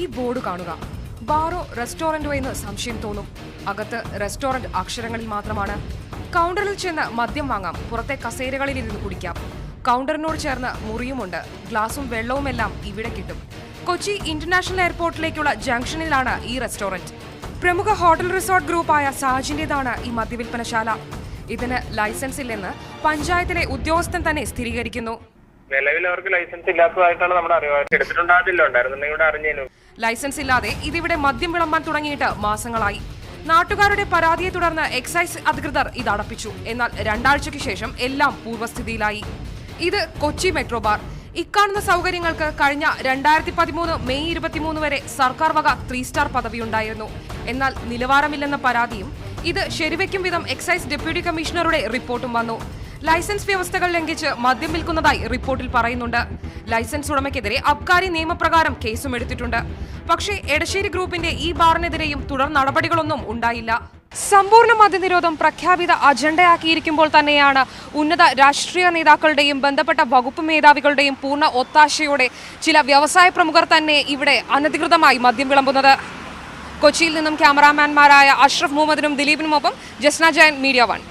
ഈ ബോർഡ് കാണുക. ബാറോ റെസ്റ്റോറന്റോ എന്ന് സംശയം തോന്നും. അകത്ത് റെസ്റ്റോറന്റ് അക്ഷരങ്ങളിൽ മാത്രമാണ്. കൗണ്ടറിൽ ചെന്ന് മദ്യം വാങ്ങാം. പുറത്തെ കസേരകളിൽ ഇരുന്ന് കുടിക്കാം. കൗണ്ടറിനോട് ചേർന്ന് മുറിയുമുണ്ട്. ഗ്ലാസും വെള്ളവുമെല്ലാം ഇവിടെ കിട്ടും. കൊച്ചി ഇന്റർനാഷണൽ എയർപോർട്ടിലേക്കുള്ള ജംഗ്ഷനിലാണ് ഈ റെസ്റ്റോറന്റ്. പ്രമുഖ ഹോട്ടൽ റിസോർട്ട് ഗ്രൂപ്പായ സാജിന്റേതാണ് ഈ മദ്യവിൽപ്പനശാല. ഇതിന് ലൈസൻസ് ഇല്ലെന്ന് പഞ്ചായത്തിലെ ഉദ്യോഗസ്ഥൻ തന്നെ സ്ഥിരീകരിക്കുന്നു. നിലവിൽ അവർക്ക് ലൈസൻസ് ഇല്ലാത്തതായിട്ടാണ് നമ്മുടെ അറിവ് എടുത്തിട്ടുണ്ടാകില്ല ഉണ്ടായിരുന്നു അറിഞ്ഞേനു ലൈസൻസ് ഇല്ലാതെ ഇതിവിടെ മദ്യം വിളമ്പാൻ തുടങ്ങിയിട്ട് മാസങ്ങളായി. നാട്ടുകാരുടെ പരാതിയെ തുടർന്ന് എക്സൈസ് അധികൃതർ ഇത് അടപ്പിച്ചു എന്നാൽ രണ്ടാഴ്ചയ്ക്ക് ശേഷം എല്ലാം പൂർവസ്ഥിതിയിലായി ഇത് കൊച്ചി മെട്രോ ബാർ. ഇക്കാണുന്ന സൗകര്യങ്ങൾക്ക് കഴിഞ്ഞ രണ്ടായിരത്തി പതിമൂന്ന് മെയ് ഇരുപത്തിമൂന്ന് വരെ സർക്കാർ വക ത്രീ സ്റ്റാർ പദവിയുണ്ടായിരുന്നു. എന്നാൽ നിലവാരമില്ലെന്ന പരാതിയും ഇത് ശരിവെക്കും വിധം എക്സൈസ് ഡെപ്യൂട്ടി കമ്മീഷണറുടെ റിപ്പോർട്ടും വന്നു. ലൈസൻസ് വ്യവസ്ഥകൾ ലംഘിച്ച് മദ്യം വിൽക്കുന്നതായി റിപ്പോർട്ടിൽ പറയുന്നുണ്ട്. ലൈസൻസ് ഉടമയ്ക്കെതിരെ അബ്കാരി നിയമപ്രകാരം കേസും എടുത്തിട്ടുണ്ട്. പക്ഷേ എടശ്ശേരി ഗ്രൂപ്പിന്റെ ഈ ബാറിനെതിരെയും തുടർ നടപടികളൊന്നും ഉണ്ടായില്ല. സമ്പൂർണ മദ്യനിരോധം പ്രഖ്യാപിത അജണ്ടയാക്കിയിരിക്കുമ്പോൾ തന്നെയാണ് ഉന്നത രാഷ്ട്രീയ നേതാക്കളുടെയും ബന്ധപ്പെട്ട വകുപ്പ് മേധാവികളുടെയും പൂർണ ഒത്താശയോടെ ചില വ്യവസായ പ്രമുഖർ തന്നെ ഇവിടെ അനധികൃതമായി മദ്യം വിളമ്പുന്നത്. കൊച്ചിയിൽ നിന്നും ക്യാമറാമാൻമാരായ അഷ്റഫ് മുഹമ്മദിനും ദിലീപിനുമൊപ്പം ജസ്ന ജയൻ മീഡിയ വൺ.